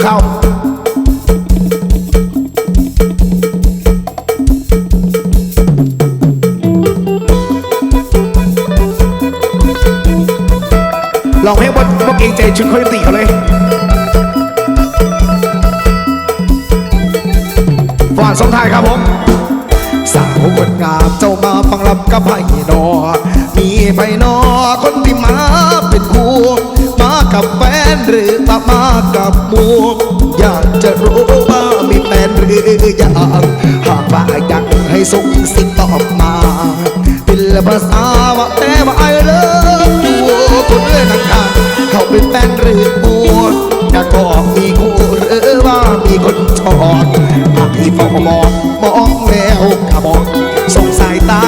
เข้าลองเพลงบนบนเกงใจชุดคโยติเขาเลยฝานสงท้ายครับผม สาวคนงามเจ้ามาฟังลำกับไผ่นอ มีไผ่นอคนที่มาเป็นคู่มา กับแฟนหรือมามากับหมูอยากจะรู้ว่ามีแฟนหรือยังหากว่าอยังให้ส่งสิตอบมาเป็นภาษาว่าแต่ว่าไอเลิฟยูคนเลื่อนนังคาเขาเป็นแฟนหรือมัวอยากบอกมีคู่หรือว่ามีคนชอบหากที่เฝ้ามองมองแล้วกระบอกส่งสายตา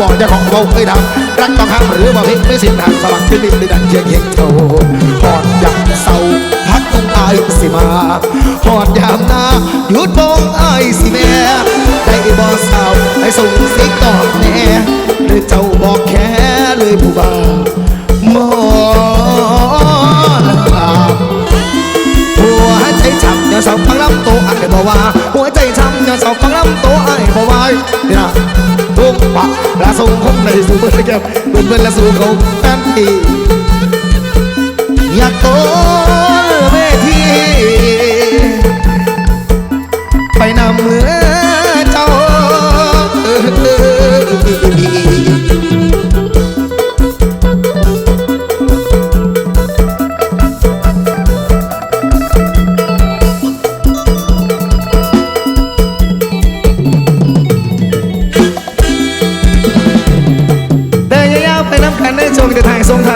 บอจะของเราเคยทำรักต้องห้ามหรือบ่เพ่ไม่สิ้นทางสว่างขึ้นดินดินดันเชียงเฮงโตหอดยามเศร้าพักองอายสิมาหอดยามหน้าหยุดมองอายสิแม่ได้บ่สาวให้ส่งสิ่งตอบแน่หรือเจ้าบอกแค่เลยผู้บ่าวมอลาหัวใจช้ำอย่าเศร้าฟังลำโตไอ้บอกว่าหัวใจช้ำอย่าเศร้าฟังลำโตไอ้บอกว่านี่ นะทุกปละส่งคนในสู่เพื่อนแก้มเพื่อนเพื่อนละสู่เขาแฟนทีอยากโต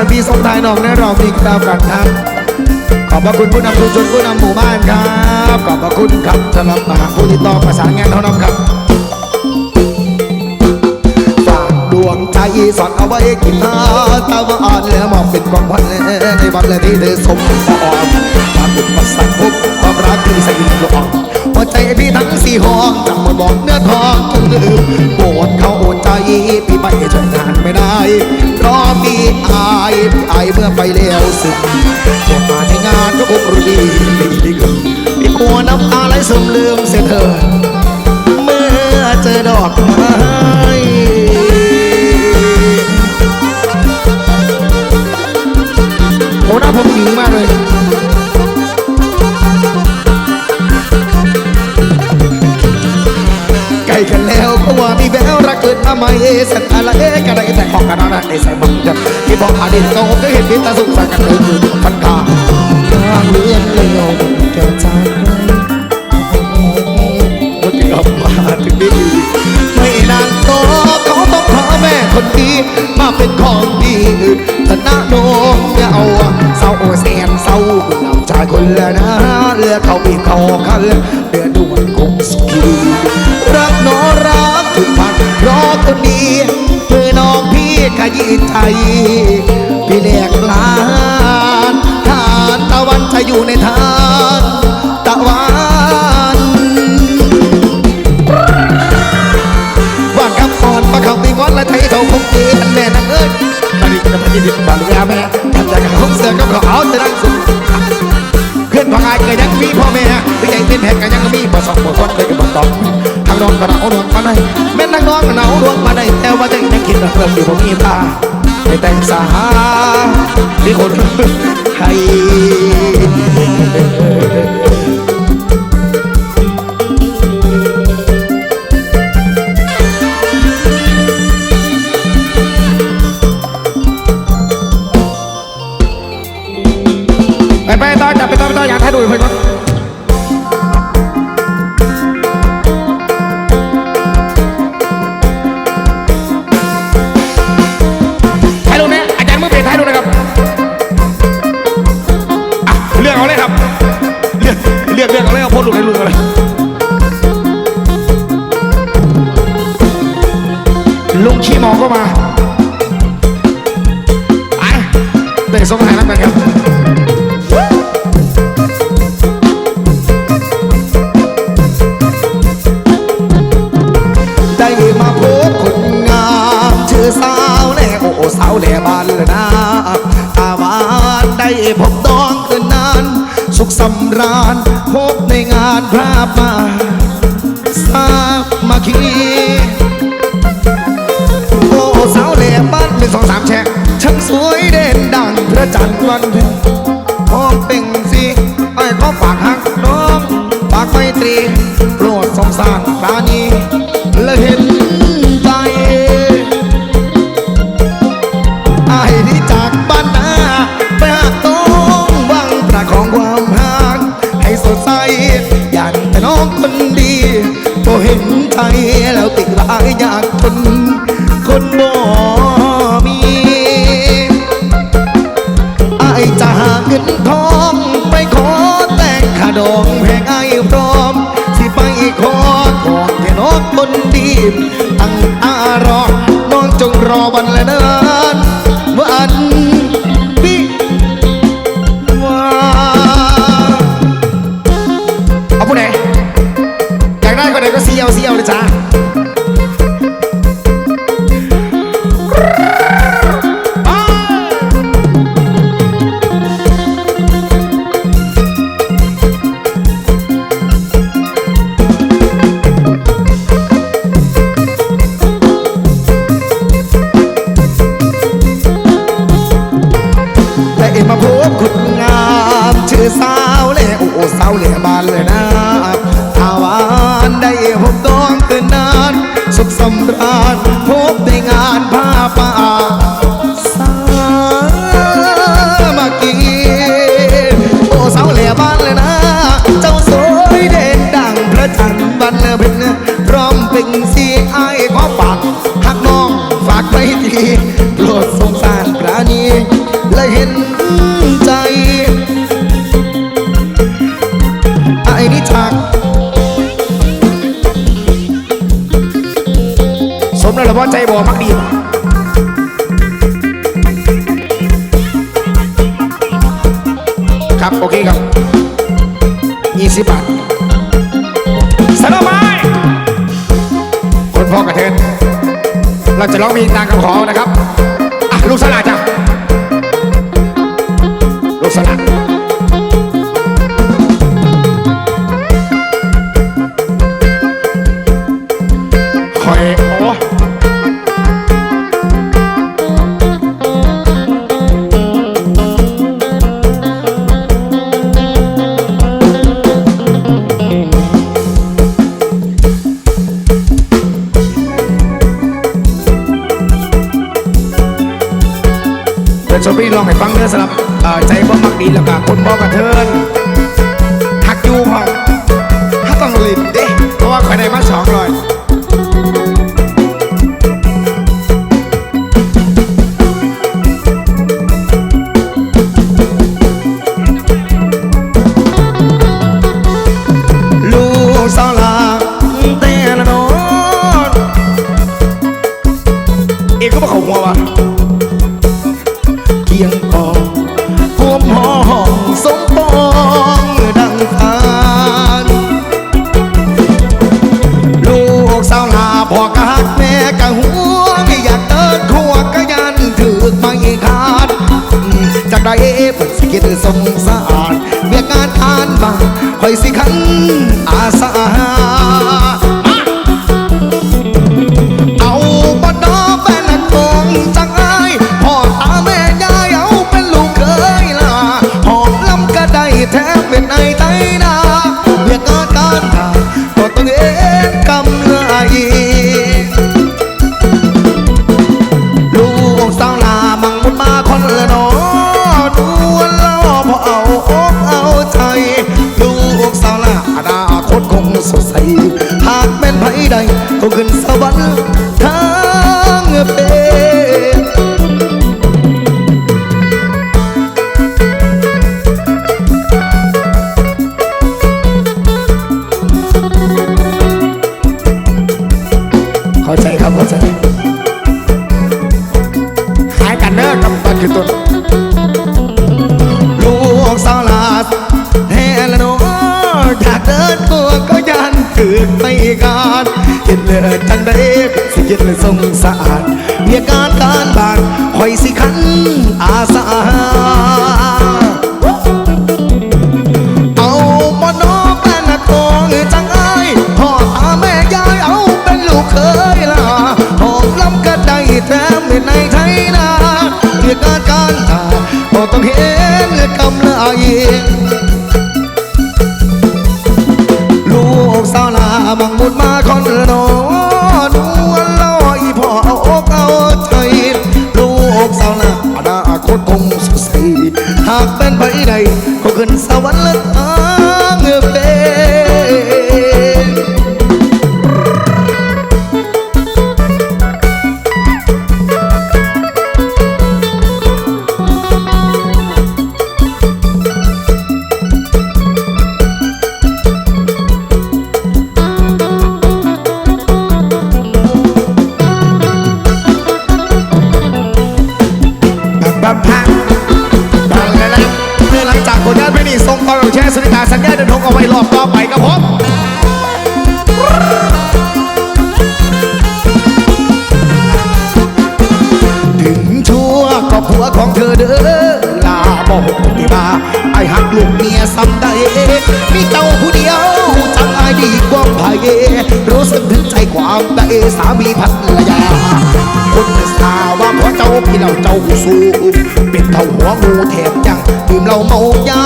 จะถ่ายทรงถ่ายปีทายน้องในรอบนี้ครับกันครับ ขอบพระคุณผู้นำชุมชนผู้นำหมู่บ้านครับ ขอบพระคุณครับสำหรับผู้ที่ต่อประสานงานเท่านั้นครับฝากดวงใจสอนเอาไว้กินน้าตาว่าอ่อนแล้วมองเป็นความพันในวันและที่เธอสมปองฝากบุญประสันพบความรักที่ใส่หลอก พี่ทั้งสี่ห้องจำมาบอกเนื้อทองจนลืมโปรดเข้าใจพี่ไปช่วยงานไม่ได้เพราะพี่อายพี่อายเมื่อไปแล้วสึกพวกมาในงานก็คงรู้ดีพี่กลัวน้ำตาไหลซึมลืมเสียเธอ เมื่อเจอดอกไม้โอ้หน้าผมหญิงมากเลย กันแล้วก็ว่ามีแววรักเกิดมาใหม่สัตว์อะไรกันได้แต่ของกันนะไอ้ใส่บังจันที่บอกอดีตเก่าก็เห็นพิตาสุขสันกันเลยคือพันกาทางเลื่อนเลยอแก่ใจว่าจะกลับมาถึงได้ดีไม่นานก็เขาต้องพาแม่คนดีมาเป็นของดีธนาโนมจะเอาเศร้าแสนเศร้าหลับใจคนละนะเรือเขามีเขาคันเดือดด่วนคงสกี ขยี้ใจพี่เรียกลานทานตะวันจะอยู่ในทานตะวันว่างคำก่อนมาเขาตีงอนและไทยเขาคงเกินแม่นางเอ้ยตอนนี้จะมายินดีบาลียาแม่ทำใจกับห้องเสือกับเขาเอาจะนั่งสุดเพื่อนของอายก็ยังมีพ่อแม่พี่ใหญ่เป็นแหกก็ยังมีบ่สองบ่คนเลยก็บ่ตอบ ทางนองก็หนาวดวงมาได้แม่นักนองก็หนาวดวงมาได้แต่ว่าใจยังคิดเพิ่มอยู่บ่มีตาในแต่งสาที่คนให้ ขี้มองก็มาไปเตะสมหยแล้วกันครับด้มาพบคนงามชื่อสาวแหล่โอสาวแหล่บานนะตาหวานได้พบน้องคืนนานสุขสำราญพบในงานพระป่า จันทร์วันโอ้เป่งสีไอ้ขอฝากหักน้องฝากไมตรีโปรดสงสารตานีและเห็นับ โอเคครับยี่สิบบาทสลบไปคนพ่อกระเทนเราจะร้องเพลงตามคำขอนะครับลูกสลาด คอยสิขันอาสา cuộc ลูกสาวลาบังบุดมาคนนอนวนลอยพ่อเอาอกเอาใจลูกสาวลาอนาคตคงสดใสหากเป็นไปได้ก็ขึ้นสวรรค์ เราเจ้าสู้เป็นเท่าหัวงูแถบจังดื่มเหล้าเมายา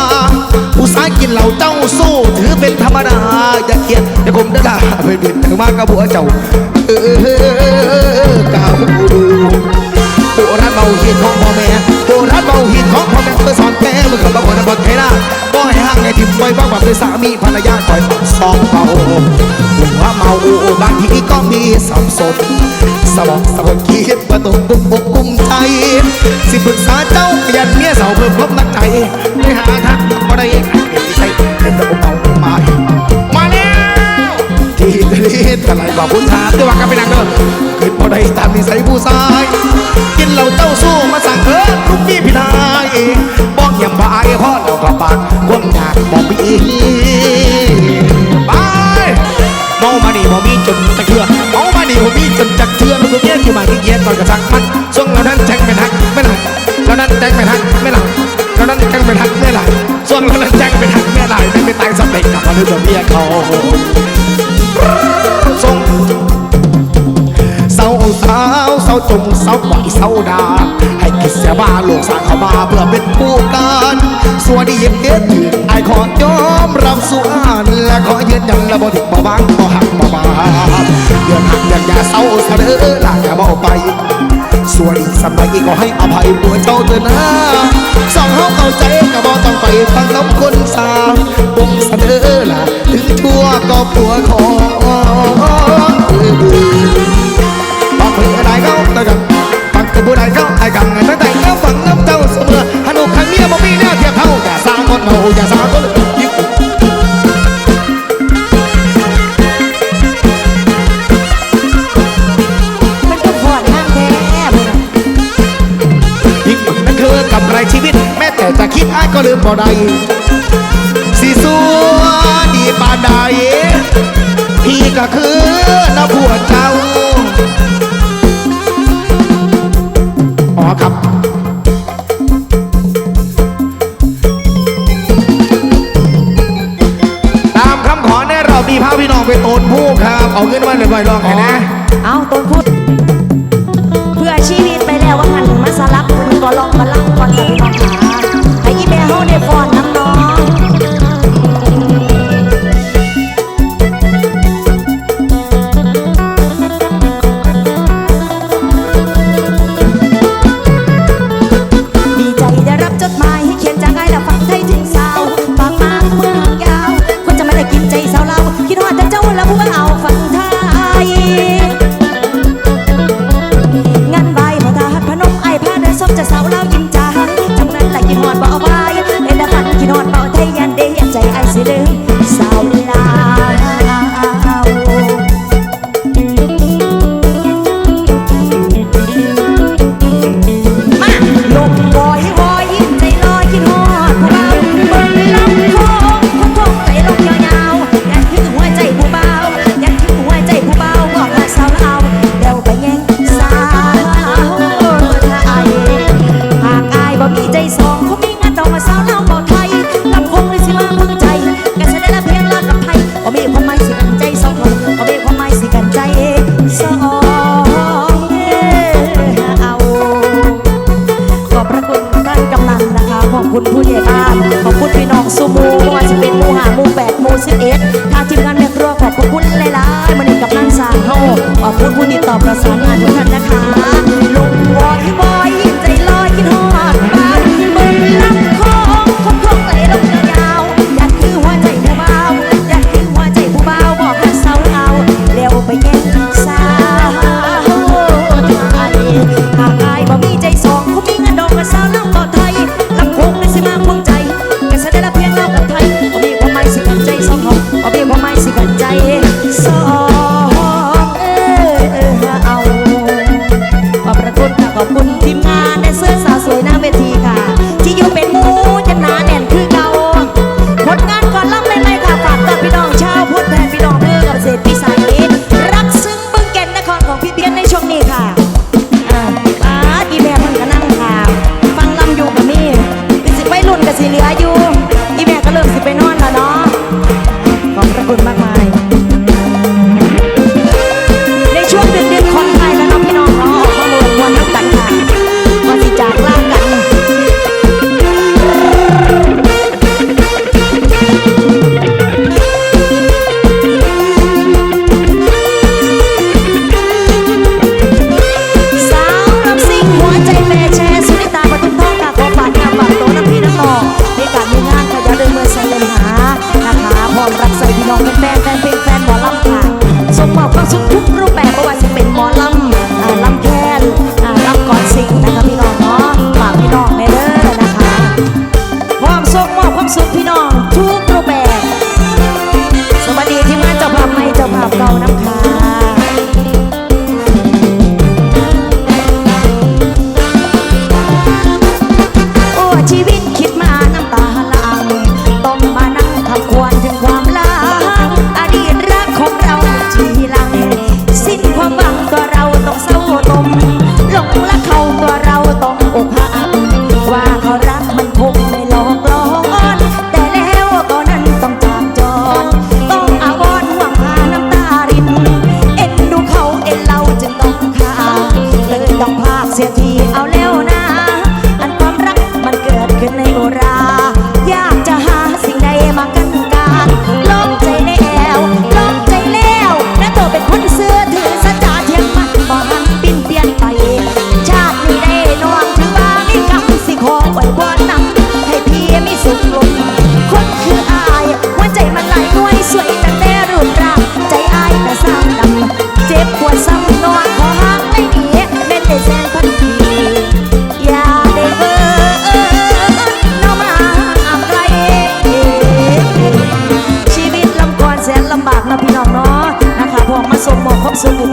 ผู้สายกินเหล้าเจ้าสู้ถือเป็นธรรมดาอย่าเขียนอย่าคมด่าเป็นเป็นถึงมากกับผัวเจ้าเออก้าวดู ราณเบาหินของพ่อแม่โบราณเบาหินของพ่อแม่เพื่อสอนแก่เมื่อกับคนบนไทยนาก็ให้ห่างไอ้ทิมไปบ้างแบบเป็นสามีภรรยาคอยฝังซองเบาหัวเมาบางทีก็มีสับสนสมองสมองคิดประตูกุมบกกุมใจสิปรึกษาเจ้าขยันเมียสาวเพิ่มลบนักใจไม่หาทางบ่ได้ใครเปลี่ยนใจเป็นตะกุมเอามามา ที่ทะเลบอกคุณทาด้วยว่ากันเป็นนางเด้อเกิดบ่ได้ตามนิสัยผู้ชาย กินเหล้าเจ้าสู้มาสั่งเออลูกพี่พี่นายบอกย่าบายพ่อเราก็ปากความอยากบอกพี่ไปเมามานี่บ่มีจนจะเชื่อเมามานี่บ่มีจนจะเชื่อลูกเมียที่มาที่เกียจก่อนกระชักมันช่วงเรานั้นแจ้งเป็นหักไม่หลังเรานั้นแจ้งเป็นหักไม่หลังเรานั้นแจ้งเป็นหักไม่หลังช่วงเรานั้นแจ้งเป็นหักไม่หลังไม่ไปตายสำเร็จกลับมาดูตัวเมียเขาาวเศร้าจงเศร้าไหวเศร้าดา ให้คิดเสียบ้าโลกสร้างเข้ามาเพื่อเป็นผู้การสวัสดีเย็นเย็นถึงไอขอยอมรับส่วนและขอยืนยันและบ่ถึงบ่บางบ่หักบ่บาเดือนหักอยางอย่าเศร้าเสนอหลักอย่าบ่ไป ส่วนอีสมัยก็ให้อภัยตัวเจ้าเถอะนะสองเฮาเข้าใจก็บ่ต้องไปฟังน้ำคนสามบ่งเสนอล่ะถึงชั่วก็ผัวขอ บ่ได้ อี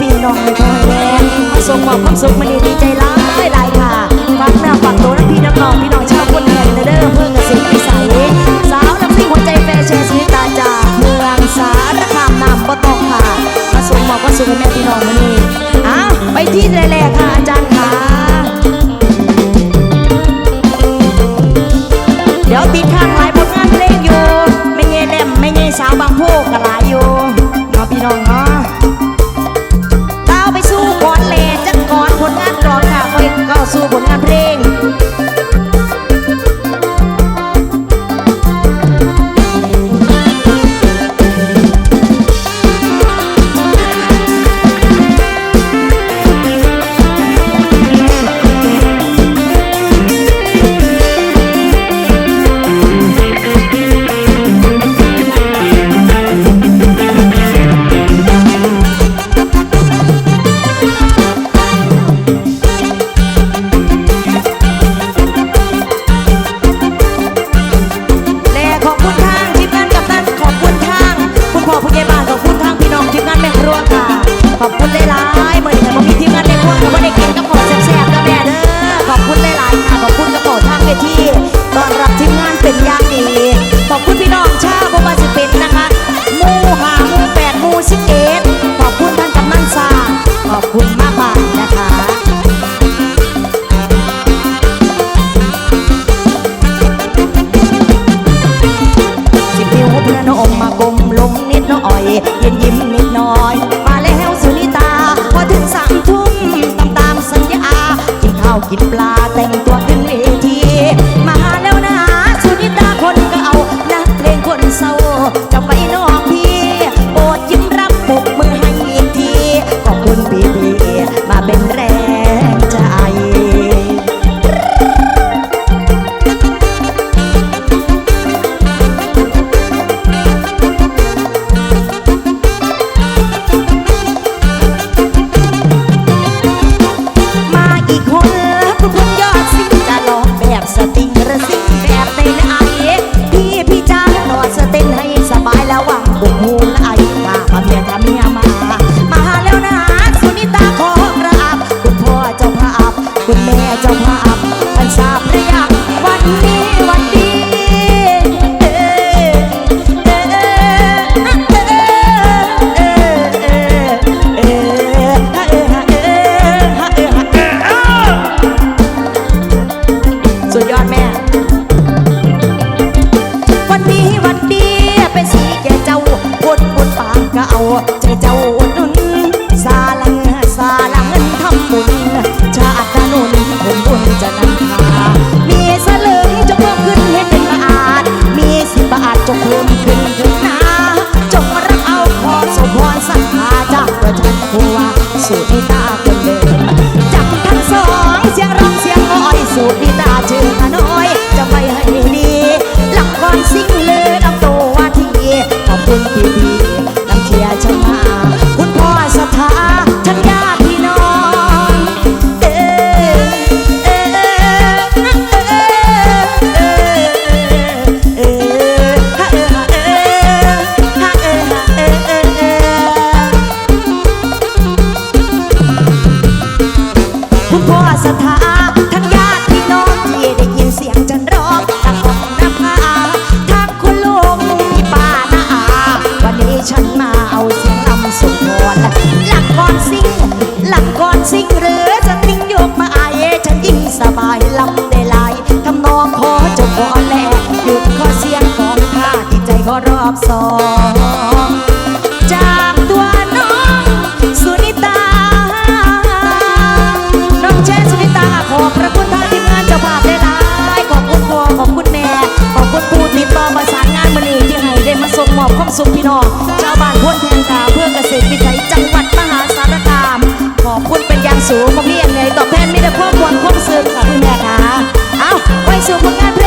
พี่น้องเลยพ่อแม่มาส่งมอบความสุขมันดีใจร้ายหลายค่ะฝากแม่ฝากตัวนักพี่น้องพี่น้องชาวคนแก่เด้อเพื่อนเกษตรพิสัยสาวนักสิ่งหัวใจแฟชั่นสิตาจากเมืองสารคามนามปตองค่ะมาส่งมอบความสุขให้แม่พี่น้องมาดีอะไปที่แรกค่ะอาจารย์ค่ะ ที่ใจก็รอบสองจากตัวน้องสุนิตา น้องแช่สุนิตาขอบพระคุณทางทีมงานเจ้าภาพได้หลายขอบคุณพ่อขอบคุณแม่ ขอบคุณผู้ติดต่อประสานงานมานีที่ให้ได้มาส่งมอบความสุขพี่น้องชาวบ้านพ้นแทนกาเพื่อเกษตรวิจัยจังหวัดมหาสารคาม ขอบคุณเป็นอย่างสูงผมมีอย่างไงตอบแทนมีแต่ความควรความซึ้งค่ะพี่แม่ค่ะ เอาไว้สู่ผลงาน